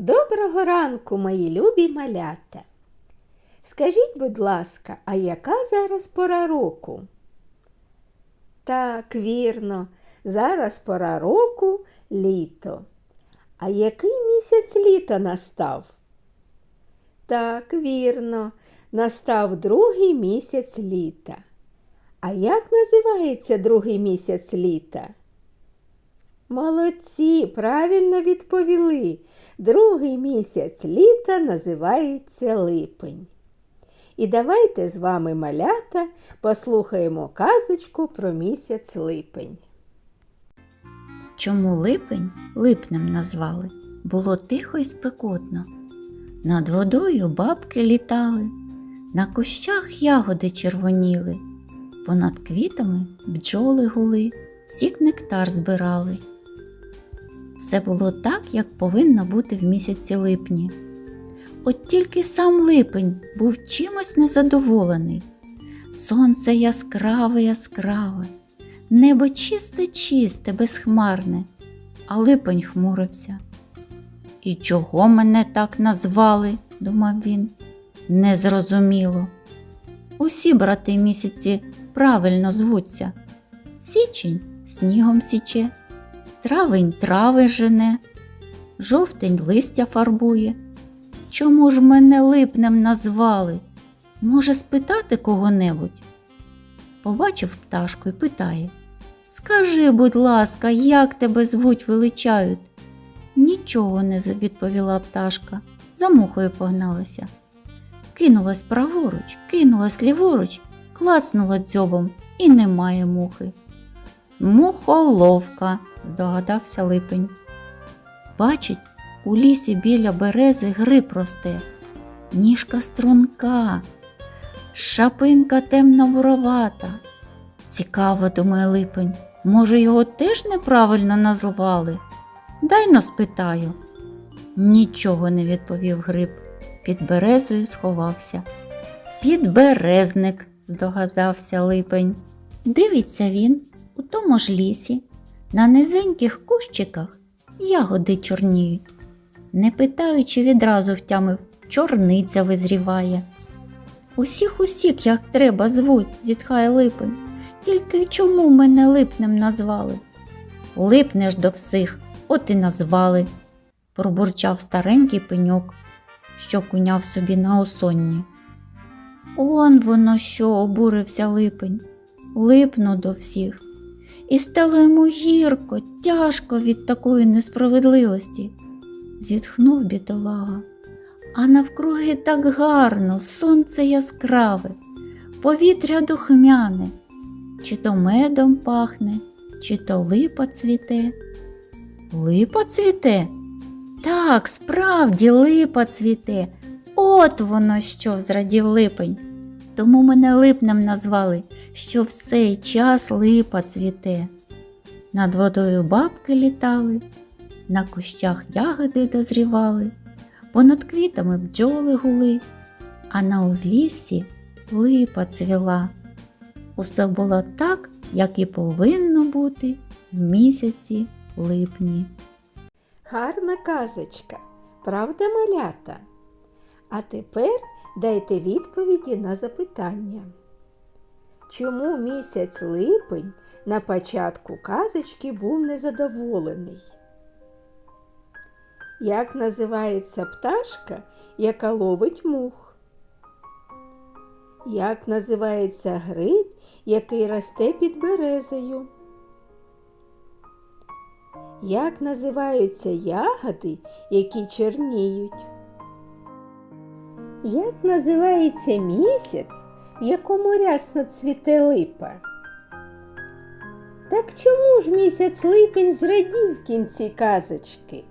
Доброго ранку, мої любі малята. Скажіть, будь ласка, а яка зараз пора року? Так, вірно, зараз пора року літо. А який місяць літа настав? Так, вірно, настав другий місяць літа. А як називається другий місяць літа? Молодці, правильно відповіли. Другий місяць літа називається липень. І давайте з вами, малята, послухаємо казочку про місяць липень. Чому липень липнем назвали? Було тихо і спекотно. Над водою бабки літали, на кущах ягоди червоніли, понад квітами бджоли гули, сік нектар збирали. Все було так, як повинно бути в місяці липні. От тільки сам липень був чимось незадоволений. Сонце яскраве, яскраве, небо чисте, чисте, безхмарне, а липень хмурився. І чого мене так назвали, думав він, незрозуміло. Усі брати місяці правильно звуться. Січень снігом січе, травень трави жене, жовтень листя фарбує. Чому ж мене липнем назвали? Може, спитати кого-небудь? Побачив пташку і питає Скажи, будь ласка, як тебе звуть величають? Нічого не відповіла пташка, за мухою погналася. Кинулась праворуч, кинулась ліворуч, клацнула дзьобом і немає мухи. Мухоловка, здогадався липень. Бачить, у лісі біля берези гриб росте, ніжка струнка, шапинка темно-буровата. Цікаво, думає липень, може, його теж неправильно назвали? Дай но спитаю. Нічого не відповів гриб. Під березою сховався. Підберезник, здогадався липень. Дивиться він у тому ж лісі, на низеньких кущиках ягоди чорніють. Не питаючи, відразу втямив, чорниця визріває. Усіх усіх, як треба, звуть, зітхає липень. Тільки чому мене липнем назвали? Липнеш до всіх, от і назвали, пробурчав старенький пеньок, що куняв собі на осонні. Он воно що, обурився липень, липну до всіх. І стало йому гірко, тяжко від такої несправедливості. Зітхнув бідолага. А навкруги так гарно, сонце яскраве, повітря духмяне, чи то медом пахне, чи то липа цвіте. Липа цвіте? Так, справді липа цвіте. От воно що, зрадів липень. Тому мене липнем назвали, що в цей час липа цвіте. Над водою бабки літали, на кущах ягоди дозрівали, понад квітами бджоли гули, а на узліссі липа цвіла. Усе було так, як і повинно бути в місяці липні. Гарна казочка, правда, малята? А тепер дайте відповіді на запитання. Чому місяць липень на початку казочки був незадоволений? Як називається пташка, яка ловить мух? Як називається гриб, який росте під березою? Як називаються ягоди, які чорніють? Як називається місяць, в якому рясно цвіте липа? Так чому ж місяць липень зрадів в кінці казочки?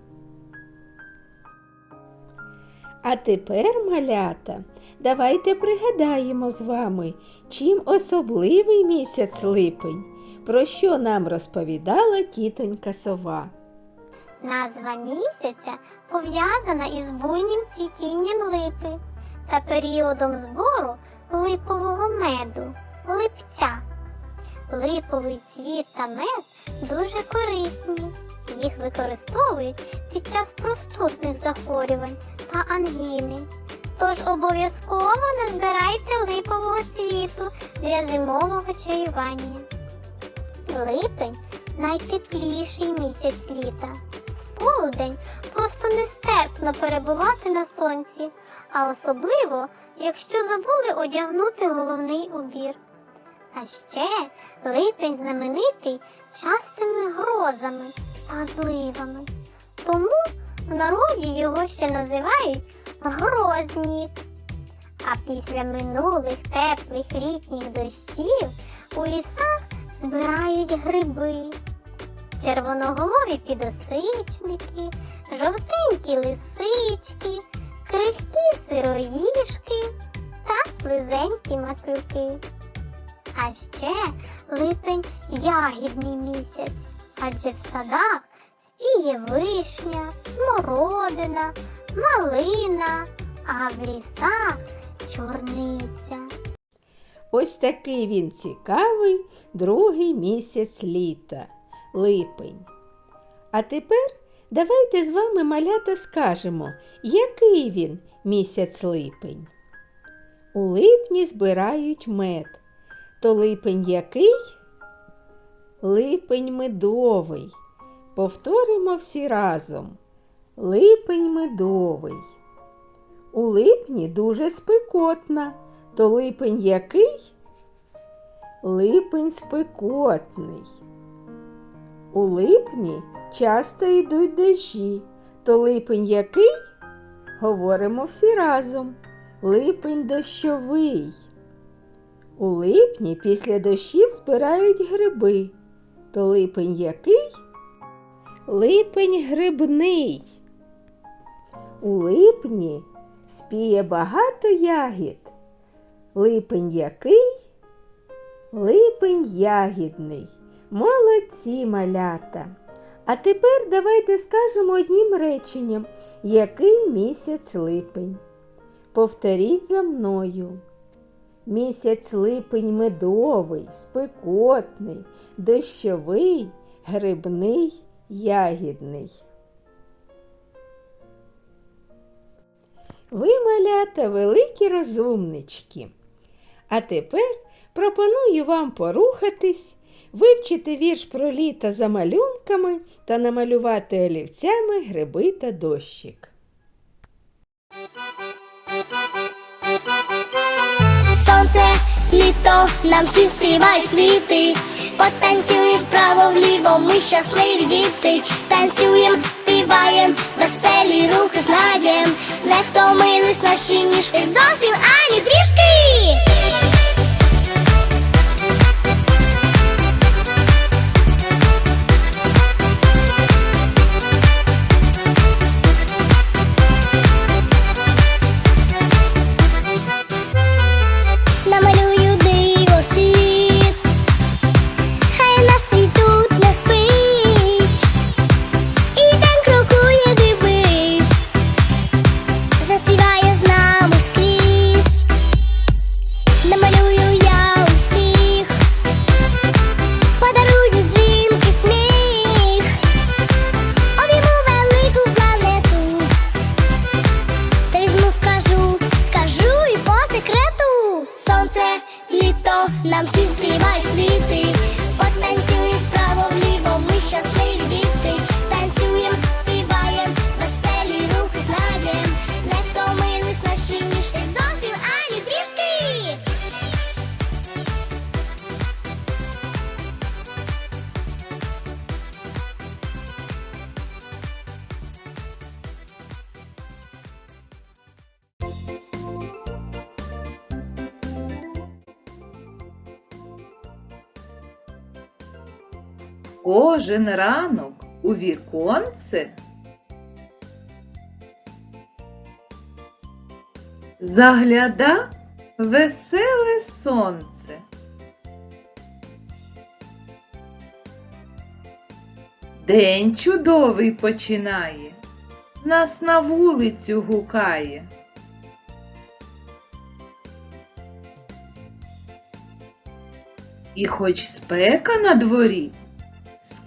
А тепер, малята, давайте пригадаємо з вами, чим особливий місяць липень, про що нам розповідала тітонька сова. Назва місяця пов'язана із буйним цвітінням липи та періодом збору липового меду липця. Липовий цвіт та мед дуже корисні. їх використовують під час простудних захворювань та ангіни. Тож обов'язково не збирайте липового цвіту для зимового чаювання. Липень найтепліший місяць літа. Полудень просто нестерпно перебувати сонці, а особливо, якщо забули одягнути головний убір. А ще липень знаменитий частими грозами та зливами. Тому в народі його ще називають грозніт. А після минулих теплих літніх дощів у лісах збирають гриби. Червоноголові підосичники, жовтенькі лисички, крихкі сироїшки та слизенькі маслюки. А ще липень ягідний місяць, адже в садах спіє вишня, смородина, малина, а в лісах чорниця. Ось такий він цікавий другий місяць літа липень. А тепер давайте з вами малята скажемо, який він місяць липень. У липні збирають мед. То липень який? Липень медовий. Повторимо всі разом. Липень медовий. У липні дуже спекотна. То липень який? Липень спекотний. У липні часто йдуть дощі. То липень який? Говоримо всі разом. Липень дощовий. У липні після дощів збирають гриби. То липень який? Липень грибний. У липні спіє багато ягід. Липень який? Липень ягідний. Молодці малята. А тепер давайте скажемо одним реченням, який місяць липень. Повторіть за мною. Місяць липень медовий, спекотний, дощовий, грибний, ягідний. Ви, малята, великі розумнички. А тепер пропоную вам порухатись, вивчити вірш про літо за малюнками та намалювати олівцями гриби та дощик. Сонце, літо, нам всім співають квіти. Потанцюємо вправо вліво, ми щасливі діти. Танцюєм, співаєм, веселі рухи знаєм. Не втомились наші ніжки зовсім ані трішки. Кожен ранок у віконце загляда веселе сонце. День чудовий починає, нас на вулицю гукає. І хоч спека на дворі,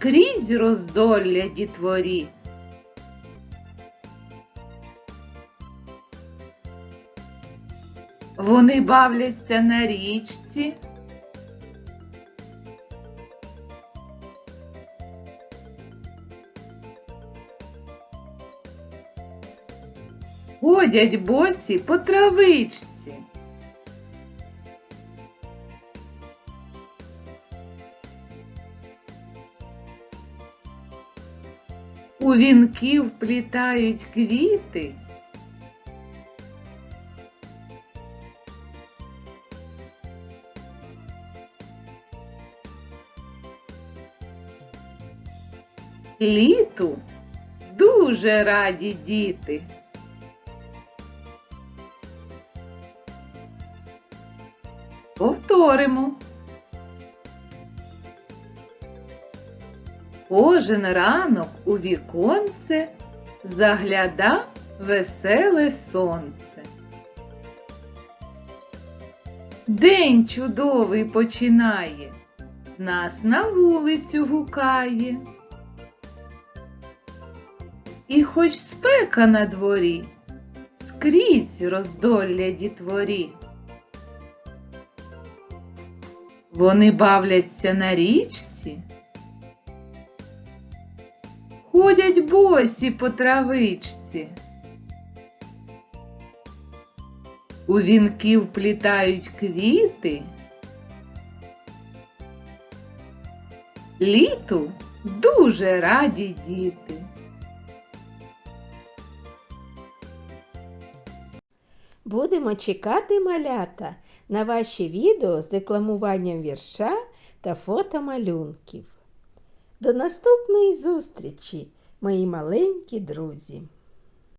скрізь роздолля дітворі. Вони бавляться на річці. Ходять босі по травичці. У вінки вплітають квіти. Літу дуже раді діти. Повторимо. Кожен ранок у віконце загляда веселе сонце. День чудовий починає, нас на вулицю гукає. І хоч спека на дворі, скрізь роздолля дітворі. Вони бавляться на річці, ходять босі по травичці. У вінки вплітають квіти. Літу дуже раді діти. Будемо чекати малята на ваші відео з декламуванням вірша та фотомалюнків. До наступної зустрічі, мої маленькі друзі!